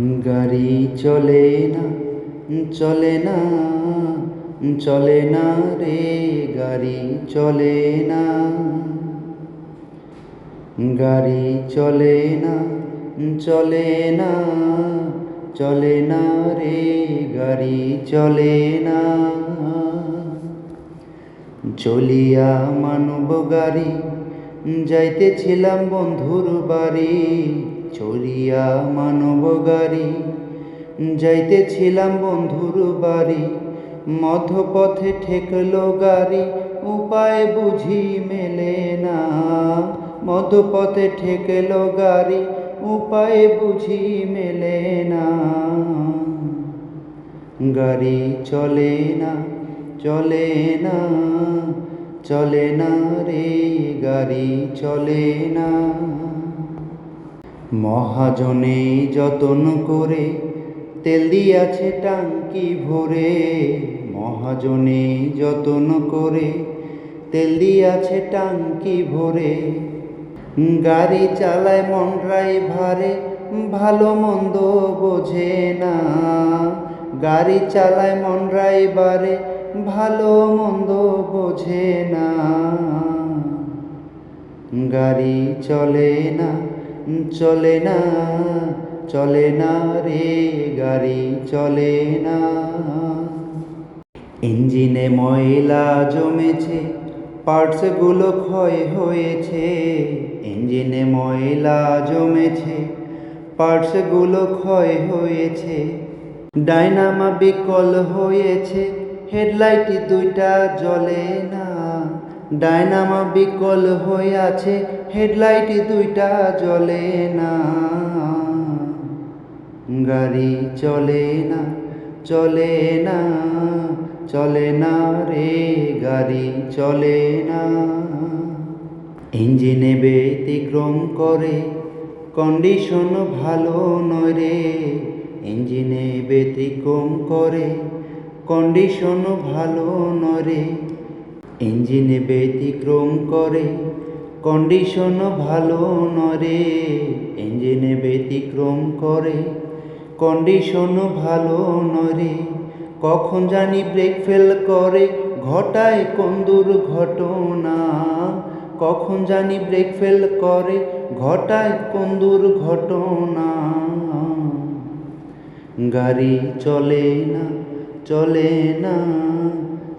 গাড়ি চলে না চলে না চলে না রে, গাড়ি চলে না। গাড়ি চলে না চলে না চলে না রে, গাড়ি চলে না। চলিয়া মানব গাড়ি, যাইতেছিলাম বন্ধুর বাড়ি। চলিয়া মানব গাড়ি যাইতেছিলাম বন্ধুর বাড়ি। মধ্যপথে ঠেকলো গাড়ি, উপায় বুঝি মেলে না। মধ্যপথে ঠেকলো গাড়ি, উপায় বুঝি মেলে না। গাড়ি চলে না চলে না চলে না রে, গাড়ি চলে না। মহাজনে যতন করে তেল দিয়াছে টাঙ্কি ভরে, মহাজনে যতন করে তেল দিয়াছে টাঙ্কি ভরে, গাড়ি চালায় মন ড্রাইভারে ভালো মন্দ বোঝে না। গাড়ি চালায় মন ড্রাইভারে ভালো মন্দ বোঝে না। গাড়ি চলে না চলে না চলে না রে গাড়ি, চলে না। ইঞ্জিনে ময়লা জমেছে, পার্টসগুলো ক্ষয় হয়েছে। ইঞ্জিনে ময়লা জমেছে, পার্টসগুলো ক্ষয় হয়েছে। ডাইনামা বিকল হয়েছে হেডলাইট দুইটা জ্বলে না। ডাইনামা বিকল হয়ে আছে হেডলাইট দুইটা জ্বলে না। গাড়ি চলে না চলে না চলে না রে, গাড়ি চলে না। ইঞ্জিনে ব্যতিক্রম করে, কন্ডিশন ভালো নয় রে। ইঞ্জিনে ব্যতিক্রম করে, কন্ডিশন ভালো নয় রে। ইঞ্জিনে ব্যতিক্রম করে, কন্ডিশন ভালো নরে। ইঞ্জিনে ব্যতিক্রম করে, কন্ডিশন ভালো নরে। কখন জানি ব্রেক ফেল করে, ঘটায় কোন দুর্ঘটনা কখন জানি ব্রেক ফেল করে, ঘটায় কোন দুর্ঘটনা গাড়ি চলে না চলে না।